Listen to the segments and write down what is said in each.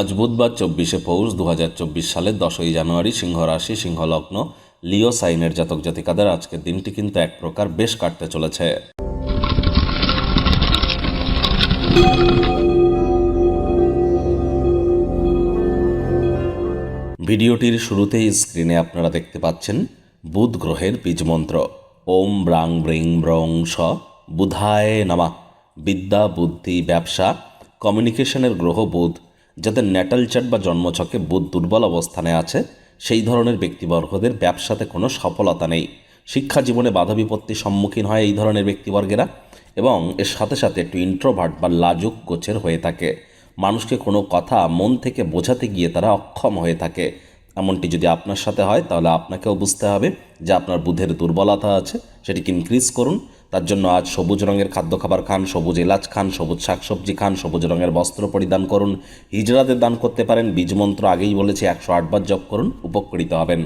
আজ বুধবার চব্বিশে পৌষ দু হাজার চব্বিশ সালের দশই জানুয়ারি সিংহ রাশি, সিংহ লগ্ন, লিও সাইনের জাতক জাতিকাদের আজকের দিনটি কিন্তু এক প্রকার বেশ কাটতে চলেছে। ভিডিওটির শুরুতেই স্ক্রিনে আপনারা দেখতে পাচ্ছেন বুধ গ্রহের বীজমন্ত্র ওম ব্রাং ব্রিং ব্রং স বুধায় নামা। বিদ্যা, বুদ্ধি, ব্যবসা, কমিউনিকেশনের গ্রহ বুধ। যাদের ন্যাটাল চার্ট বা জন্মছকে বুধ দুর্বল অবস্থানে আছে, সেই ধরনের ব্যক্তিবর্গদের ব্যবসাতে কোনো সফলতা নেই। শিক্ষা জীবনে বাধা বিপত্তির সম্মুখীন হয় এই ধরনের ব্যক্তিবর্গেরা এবং এর সাথে সাথে একটু ইন্ট্রোভার্ট বা লাজুক কোচের হয়ে থাকে। মানুষকে কোনো কথা মন থেকে বোঝাতে গিয়ে তারা অক্ষম হয়ে থাকে। এমনটি যদি আপনার সাথে হয়, তাহলে আপনাকেও বুঝতে হবে যে আপনার বুধের দুর্বলতা আছে, সেটিকে ইনক্রিজ করুন। তার জন্য আজ সবুজ রঙের খাদ্য খাবার খান, সবুজ এলাচ খান, সবুজ শাকসবজি খান, সবুজ রঙের বস্ত্র পরিধান করুন। হিজড়াদের দান করতে পারেন বীজমন্ত্র আগেই বলেছি, একশো আটবার জপ করুন, উপকৃত হবেন।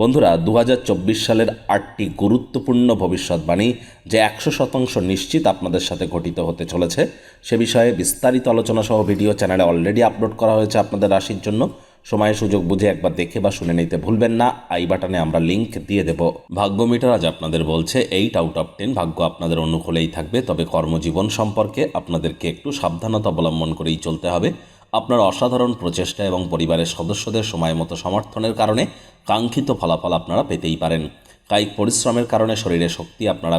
বন্ধুরা দু হাজার চব্বিশ সালের আটটি গুরুত্বপূর্ণ ভবিষ্যৎবাণী যে একশো শতাংশ নিশ্চিত আপনাদের সাথে ঘটিত হতে চলেছে, সে বিষয়ে বিস্তারিত আলোচনা সহ ভিডিও চ্যানেলে অলরেডি আপলোড করা হয়েছে আপনাদের রাশির জন্য। সময় সুযোগ বুঝে একবার দেখে বা শুনে নিতে ভুলবেন না। আই বাটনে আমরা লিংক দিয়ে দেব। ভাগ্য মিটার আজ আপনাদের বলছে এইট আউট অফ টেন ভাগ্য আপনাদের অনুকূলেই থাকবে। তবে কর্মজীবন সম্পর্কে আপনাদেরকে একটু সাবধানতা অবলম্বন করেই চলতে হবে। আপনার অসাধারণ প্রচেষ্টা এবং পরিবারের সদস্যদের সময় মতো সমর্থনের কারণে কাঙ্ক্ষিত ফলাফল আপনারা পেতেই পারেন। কায়িক পরিশ্রমের কারণে শরীরে শক্তি আপনারা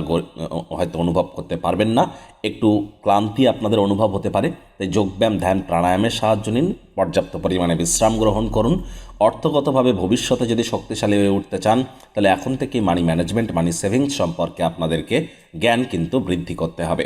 হয়তো অনুভব করতে পারবেন না। একটু ক্লান্তি আপনাদের অনুভব হতে পারে। তাই যোগব্যায়াম, ধ্যান, প্রাণায়ামের সাহায্য নিন। পর্যাপ্ত পরিমাণে বিশ্রাম গ্রহণ করুন। অর্থগতভাবে ভবিষ্যতে যদি শক্তিশালী হয়ে উঠতে চান, তাহলে এখন থেকেই মানি ম্যানেজমেন্ট মানি সেভিংস সম্পর্কে আপনাদেরকে জ্ঞান কিন্তু বৃদ্ধি করতে হবে।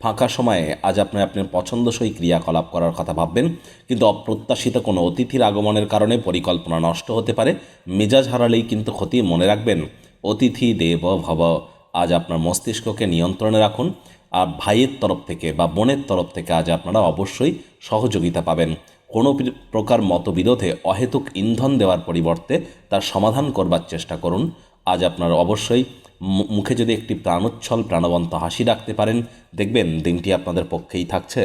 ফাঁকা সময়ে আজ আপনি আপনার পছন্দসই ক্রিয়াকলাপ করার কথা ভাববেন, কিন্তু অপ্রত্যাশিত কোনো অতিথির আগমনের কারণে পরিকল্পনা নষ্ট হতে পারে, মেজাজ হারালেই কিন্তু ক্ষতি মনে রাখবেন। অতিথি দেব ভব, আজ আপনার মস্তিষ্ককে নিয়ন্ত্রণে রাখুন, আর ভাইয়ের তরফ থেকে বা বোনের তরফ থেকে আজ আপনারা অবশ্যই সহযোগিতা পাবেন। কোনো প্রকার মতবিরোধে অহেতুক ইন্ধন দেওয়ার পরিবর্তে তার সমাধান করবার চেষ্টা করুন। আজ আপনার অবশ্যই মুখে যদি একটি প্রাণোচ্ছল প্রাণবন্ত হাসি রাখতে পারেন দেখবেন দিনটি আপনাদের পক্ষেই থাকছে।